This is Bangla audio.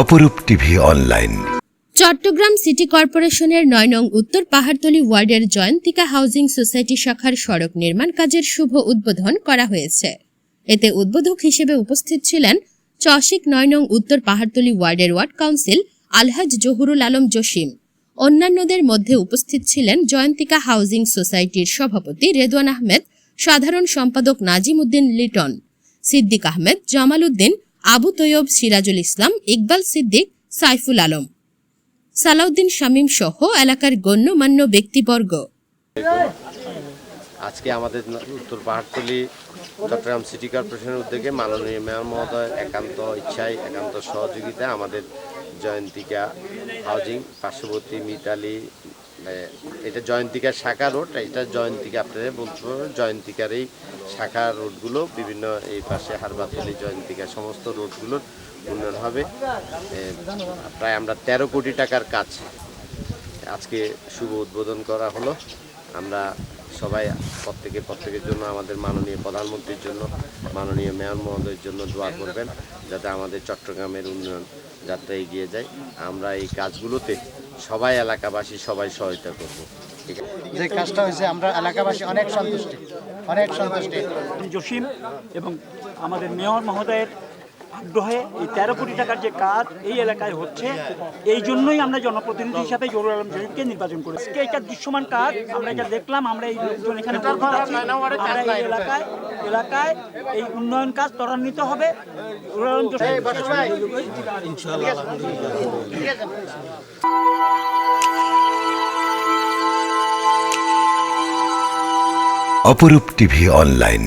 অপরূপ টিভি অনলাইন। চট্টগ্রাম সিটি কর্পোরেশনের নয় নং উত্তর পাহাড়তলী ওয়ার্ডের জয়ন্তিকা হাউজিং সোসাইটি শাখার সড়ক নির্মাণ কাজের শুভ উদ্বোধন করা হয়েছে। এতে উদ্বোধক হিসেবে উপস্থিত ছিলেন চশিক নয় নং উত্তর পাহাড়তলী ওয়ার্ডের ওয়ার্ড কাউন্সিল আলহাজ জহুরুল আলম জসিম। অন্যান্যদের মধ্যে উপস্থিত ছিলেন জয়ন্তিকা হাউজিং সোসাইটির সভাপতি রেদওয়ান আহমেদ, সাধারণ সম্পাদক নাজিম উদ্দিন লিটন, সিদ্দিক আহমেদ, জামাল উদ্দিন আবু তৈয়ব সিরাজুল ইসলাম, ইকবাল সিদ্দিক, সাইফুল আলম। সালাউদ্দিন শামীম সহ এলাকার গণ্যমান্য ব্যক্তিবর্গ। আজকে আমাদের উত্তর পাহাড়তলি চট্টগ্রাম সিটি কর্পোরেশনের উদ্যোগে মাননীয় মেয়র মহোদয় একান্ত ইচ্ছায়, একান্ত সহযোগিতায় আমাদের জয়ন্তিকা হাউজিং, পার্শ্ববর্তী মিতালি এটা জয়ন্তিকার শাখা রোড, এটা জয়ন্তিকা আপনাদের বলতে পারবেন জয়ন্তিকার এই শাখা রোডগুলো বিভিন্ন এই পাশে হারবাতলি জয়ন্তিকা, সমস্ত রোডগুলোর উন্নয়ন হবে। প্রায় আমরা তেরো কোটি টাকার কাজ আজকে শুভ উদ্বোধন করা হলো। আমরা সবাই প্রত্যেকে, প্রত্যেকের জন্য, আমাদের মাননীয় প্রধানমন্ত্রীর জন্য, মাননীয় মেয়র মহোদয়ের জন্য দোয়া করবেন, যাতে আমাদের চট্টগ্রামের উন্নয়ন যাত্রা এগিয়ে যায়। আমরা এই কাজগুলোতে সবাই এলাকাবাসী সবাই সহায়তা করব। ঠিক আছে যে কাজটা হয়েছে আমরা এলাকাবাসী অনেক সন্তুষ্টি অনেক সন্তুষ্টি। জসিম এবং আমাদের মেয়র মহোদয়ের আগ্রহে এই তেরো কোটি টাকার যে কাজ এই এলাকায় হচ্ছে এই জন্যই আমরা জনপ্রতিনিধি হিসাবে জরুর আলম শরীফকে নির্বাচন করি আজকে এটা দৃশ্যমান কাজ আমরা এটা দেখলাম আমরা এই লোকজন এখানে আমরা এই এলাকায় এলাকায় এই উন্নয়ন কাজ ত্বরান্বিত হবে। জরুর আলম অপরূপ টিভি অনলাইন।